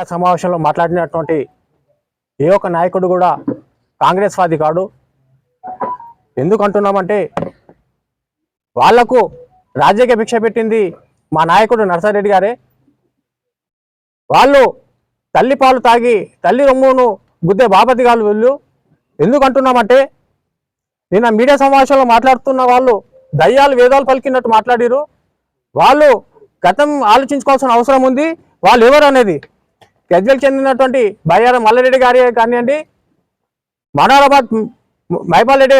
సమావేశంలో మాట్లాడినటువంటి ఏ ఒక్క నాయకుడు కూడా కాంగ్రెస్ వాది కాడు. ఎందుకంటున్నామంటే వాళ్ళకు రాజకీయ భిక్ష పెట్టింది మా నాయకుడు నరసారెడ్డి గారే. వాళ్ళు తల్లి పాలు తాగి తల్లి రొమ్మును గుద్దే బాపతి గారు వెళ్ళు. ఎందుకు అంటున్నామంటే నిన్న మీడియా సమావేశంలో మాట్లాడుతున్న వాళ్ళు దయ్యాలు వేదాలు పలికినట్టు మాట్లాడిరు వాళ్ళు గతం ఆలోచించుకోవాల్సిన అవసరం ఉంది. వాళ్ళు ఎవరు అనేది గజ్వెల్ చెందినటువంటి బయ్యారం మల్లారెడ్డి గారి కానివ్వండి మనోరాబాద్ మైపాల్ రెడ్డి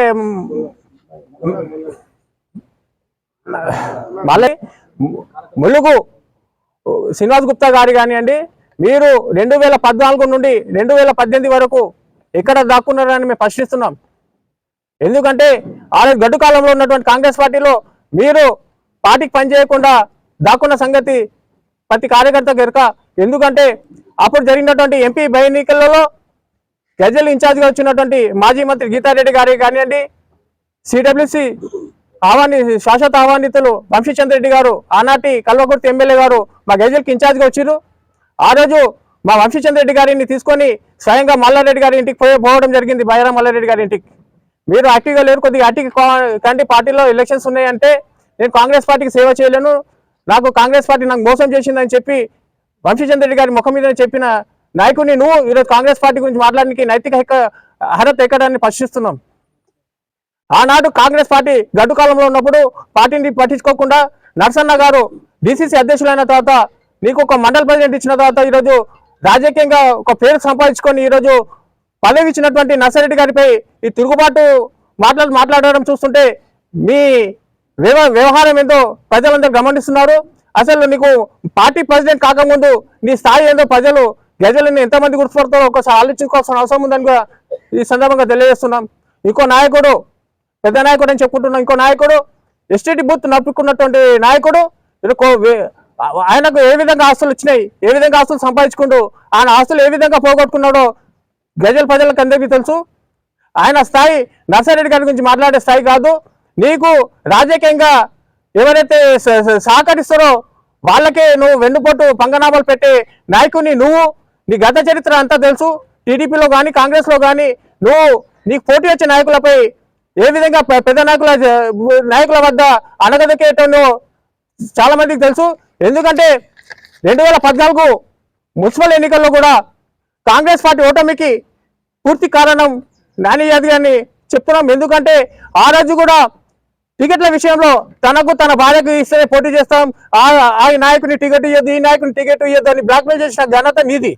మళ్ళీ ములుగు శ్రీనివాస్ గుప్తా గారి కానివ్వండి మీరు రెండు వేల పద్నాలుగు నుండి రెండు వేల పద్దెనిమిది వరకు ఎక్కడ దాక్కున్నారని మేము ప్రశ్నిస్తున్నాం. ఎందుకంటే ఆ గడ్డు కాలంలో ఉన్నటువంటి కాంగ్రెస్ పార్టీలో మీరు పార్టీకి పనిచేయకుండా దాక్కున్న సంగతి ప్రతి కార్యకర్త గెరక ఎందుకంటే అప్పుడు జరిగినటువంటి ఎంపీ బై ఎన్నికలలో గజల్ ఇన్ఛార్జ్గా వచ్చినటువంటి మాజీ మంత్రి గీతారెడ్డి గారి కానివ్వండి సిడబ్ల్యూసి ఆహ్వాని శాశ్వత ఆహ్వానితులు వంశీచంద్ర రెడ్డి గారు ఆనాటి కల్వకుర్తి ఎమ్మెల్యే గారు మా గజల్కి ఇన్ఛార్జ్గా వచ్చారు ఆ రోజు మా వంశీచంద్ర రెడ్డి గారిని తీసుకొని స్వయంగా మల్లారెడ్డి గారి ఇంటికి పోయి పోవడం జరిగింది బైరా మల్లారెడ్డి గారి ఇంటికి. మీరు యాక్టివ్గా లేరు కొద్దిగా యాక్టివ్ కంటే పార్టీలో ఎలక్షన్స్ ఉన్నాయంటే నేను కాంగ్రెస్ పార్టీకి సేవ చేయలేను. నాకు కాంగ్రెస్ పార్టీ నాకు మోసం చేసిందని చెప్పి వంశీచంద్ర రెడ్డి గారి ముఖం మీద చెప్పిన నాయకుడిని నువ్వు ఈరోజు కాంగ్రెస్ పార్టీ గురించి మాట్లాడడానికి నైతిక అర్హత ఎక్కడాన్ని ప్రశ్నిస్తున్నాం ఆనాడు కాంగ్రెస్ పార్టీ గడ్డు కాలంలో ఉన్నప్పుడు పార్టీని పట్టించుకోకుండా నరసన్న గారు డిసిసి అధ్యక్షులైన తర్వాత నీకు ఒక మండల ప్రెసిడెంట్ ఇచ్చిన తర్వాత ఈరోజు రాజకీయంగా ఒక పేరు సంపాదించుకొని ఈరోజు పదవి ఇచ్చినటువంటి నర్సరెడ్డి గారిపై ఈ తిరుగుబాటు మాట్లాడు మాట్లాడడం చూస్తుంటే మీ వ్యవహారం ఏందో ప్రజలందరూ గమనిస్తున్నారు. అసలు నీకు పార్టీ ప్రెసిడెంట్ కాకముందు నీ స్థాయి ఏందో ప్రజలు గజలని ఎంతమంది గుర్తుపడతారో ఒకసారి ఆలోచించుకోవాల్సిన అవసరం ఉందని కూడా ఈ సందర్భంగా తెలియజేస్తున్నాం. ఇంకో నాయకుడు పెద్ద నాయకుడు అని చెప్పుకుంటున్నాం. ఇంకో నాయకుడు ఎస్టీటీ బూత్ నప్పుకున్నటువంటి నాయకుడు కో- ఆయనకు ఏ విధంగా ఆస్తులు వచ్చినాయి ఏ విధంగా ఆస్తులు సంపాదించుకుంటూ ఆయన ఆస్తులు ఏ విధంగా పోగొట్టుకున్నాడో గజల్ ప్రజలకు అందరికీ తెలుసు. ఆయన స్థాయి నర్సారెడ్డి గారి గురించి మాట్లాడే స్థాయి కాదు. నీకు రాజకీయంగా ఎవరైతే స- సహకరిస్తారో వాళ్ళకే నువ్వు వెన్నుపోటు పంగనామాలు పెట్టే నాయకుని నువ్వు. నీ గత చరిత్ర అంతా తెలుసు. టీడీపీలో కానీ కాంగ్రెస్లో కానీ నువ్వు నీకు పోటీ వచ్చే నాయకులపై ఏ విధంగా పెద్ద నాయకుల నాయకుల వద్ద అనగదకేటో చాలా మందికి తెలుసు. ఎందుకంటే రెండు వేల పద్నాలుగు మున్సిపల్ ఎన్నికల్లో కూడా కాంగ్రెస్ పార్టీ ఓటమికి పూర్తి కారణం నాని యాదవ్ గారిని చెప్తున్నాం. ఎందుకంటే ఆ రోజు కూడా టికెట్ల విషయంలో తనకు తన భార్యకు ఇస్తే పోటీ చేస్తాం. ఆ ఆ నాయకుని టికెట్ ఇవ్వద్దు ఈ నాయకుని టికెట్ ఇవ్వద్దు అని బ్లాక్మెయిల్ చేసిన ఘనత నీది.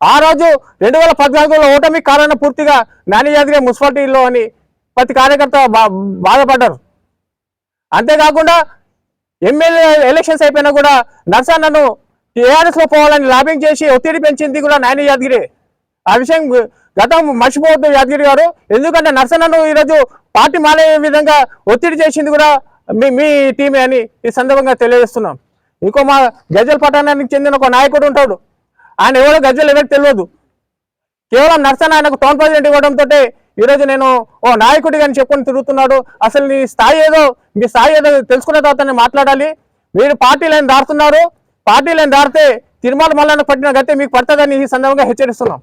ఆ రోజు రెండు వేల పద్నాలుగులో ఓటమి కారణం పూర్తిగా నాని యాదగిరి మున్సిపాలిటీలో అని ప్రతి కార్యకర్త బాధపడ్డారు. అంతేకాకుండా ఎమ్మెల్యే ఎలక్షన్స్ అయిపోయినా కూడా నర్సన్నను టీఆర్ఎస్ పోవాలని లాబింగ్ చేసి ఒత్తిడి పెంచింది కూడా నాని యాదగిరి. ఆ విషయం గతం మర్చిపోవద్దు యాదగిరి గారు. ఎందుకంటే నర్సన్నను ఈరోజు పార్టీ మానే విధంగా ఒత్తిడి చేసింది కూడా మీ మీ టీమే అని ఈ సందర్భంగా తెలియజేస్తున్నాం. ఇంకో మా గజల్ పట్టణానికి చెందిన ఒక నాయకుడు ఉంటాడు. ఆయన ఎవరో గజ్జలు ఎవరికి తెలియదు. కేవలం నర్సన్ ఆయనకు టౌన్ ప్రెసిడెంట్ ఇవ్వడంతో ఈరోజు నేను ఓ నాయకుడిగా అని చెప్పుకొని తిరుగుతున్నాడు. అసలు నీ స్థాయి ఏదో మీ స్థాయి ఏదో తెలుసుకున్న తర్వాత నేను మాట్లాడాలి. మీరు పార్టీ లైన్ దారుతున్నారు పార్టీ లైన్ దారితే తిరుమల మల్లన్న పట్టిన గతే మీకు పడుతుందని ఈ సందర్భంగా హెచ్చరిస్తున్నాం.